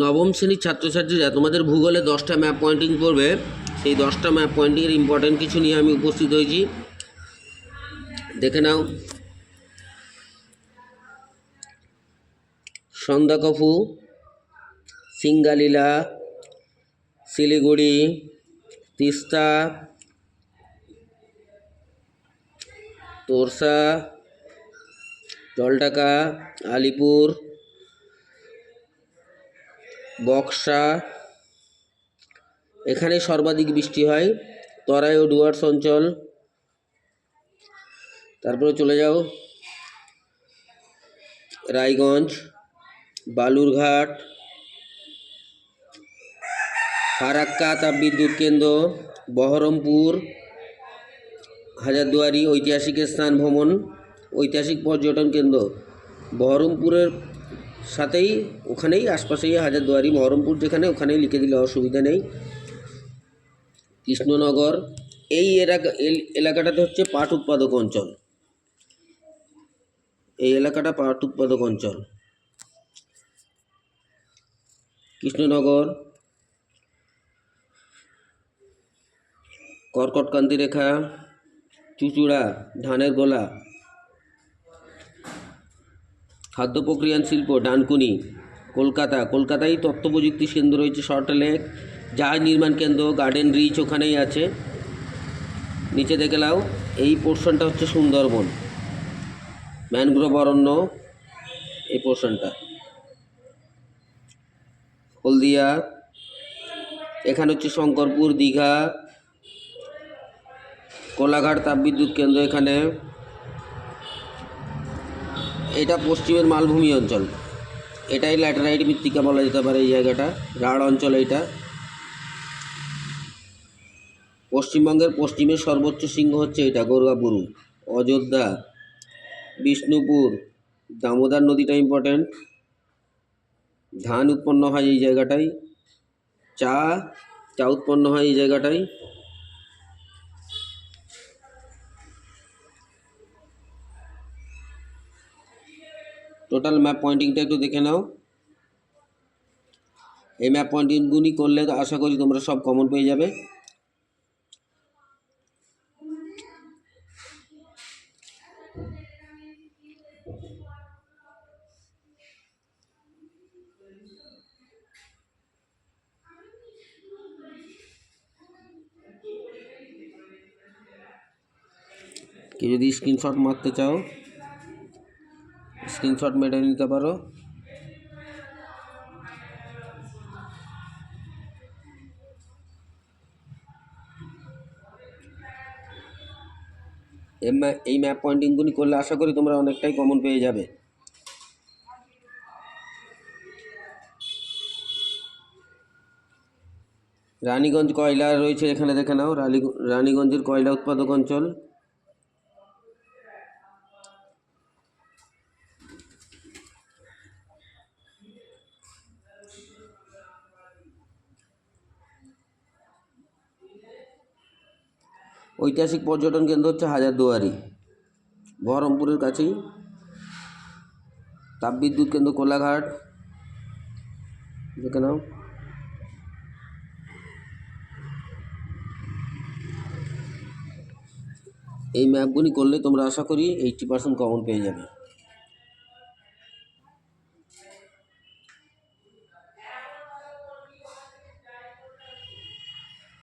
নবম শ্রেণির ছাত্রছাত্রীরা তোমাদের ভূগোলে দশটা ম্যাপ পয়েন্টিং করবে। সেই দশটা ম্যাপ পয়েন্টিংয়ের ইম্পর্টেন্ট কিছু নিয়ে আমি উপস্থিত হয়েছি। দেখে নাও। সন্দাকফু সিঙ্গালীলা, শিলিগুড়ি, তিস্তা, তোরসা জলটাকা আলিপুর বক্সা। এখানে সর্বাধিক বৃষ্টি হয়। তরাই ও ডুয়ার্স অঞ্চল। তারপরে চলে যাও। রায়গঞ্জ, বালুরঘাট, ফারাক্কা তাপবিদ্যুৎ কেন্দ্র, বহরমপুর, হাজারদুয়ারি ঐতিহাসিক স্থান ভ্রমণ, ঐতিহাসিক পর্যটন কেন্দ্র। বহরমপুরের সাথেই ওখানেই, আশপাশেই হাজারদুয়ারি বহরমপুর যেখানে, ওখানেই লিখে দিলে অসুবিধা নেই। কৃষ্ণনগর, এই এলাকা এলাকাটাতে হচ্ছে পাট উৎপাদক অঞ্চল। এই এলাকাটা পাট উৎপাদক অঞ্চল। কৃষ্ণনগর কর্কটকান্তি রেখা চুচুড়া, ধানের গোলা খাদ্য প্রক্রিয়ান শিল্প, ডানকুনি, কলকাতা। কলকাতায় তথ্য প্রযুক্তি কেন্দ্র রয়েছে শর্ট লেক, জাহাজ নির্মাণ কেন্দ্র, গার্ডেন রিচ ওখানেই আছে। নিচে দেখে নাও, এই পোর্শনটা হচ্ছে সুন্দরবন। ম্যানগ্রোভ অরণ্য, এই পোর্শনটা। হলদিয়া, এখানে হচ্ছে শঙ্করপুর, দীঘা, কোলাঘাট তাপবিদ্যুৎ কেন্দ্র এখানে। এটা পশ্চিমের মালভূমি অঞ্চল। এটাই ল্যাটেরাইট মৃত্তিকা বলা যেতে পারে এই জায়গাটা, রাঢ় অঞ্চল এইটা। পশ্চিমবঙ্গের পশ্চিমের সর্বোচ্চ শৃঙ্গ হচ্ছে এটা গৌরবাবুরু অযোধ্যা, বিষ্ণুপুর, দামোদর নদীটা ইম্পর্ট্যান্ট ধান উৎপন্ন হয় এই জায়গাটায়, চা চা উৎপন্ন হয় এই জায়গাটায়। টোটাল ম্যাপ পয়েন্টিংটা একটু দেখে নাও। এই ম্যাপ পয়েন্টিংগুলি করলে আশা করি তোমরা সব কমন পেয়ে যাবে। কেউ যদি স্ক্রিনশট মারতে চাও। স্ক্রিনশট মেরে নিতে পারো। এই ম্যা- এই ম্যাপ পয়েন্টিংগুলি করলে আশা করি তোমরা অনেকটাই কমন পেয়ে যাবে। রানীগঞ্জ কয়লা রয়েছে এখানে দেখে নাও। রানী রানীগঞ্জের কয়লা উৎপাদক অঞ্চল। ঐতিহাসিক পর্যটন কেন্দ্র হচ্ছে হাজারদুয়ারি। বহরমপুরের কাছেই। তাপবিদ্যুৎ কেন্দ্র কোলাঘাট। দেখে নাও। এই ম্যাপগুলি করলে তোমরা আশা করি এইটটি পার্সেন্ট কমন পেয়ে যাবে।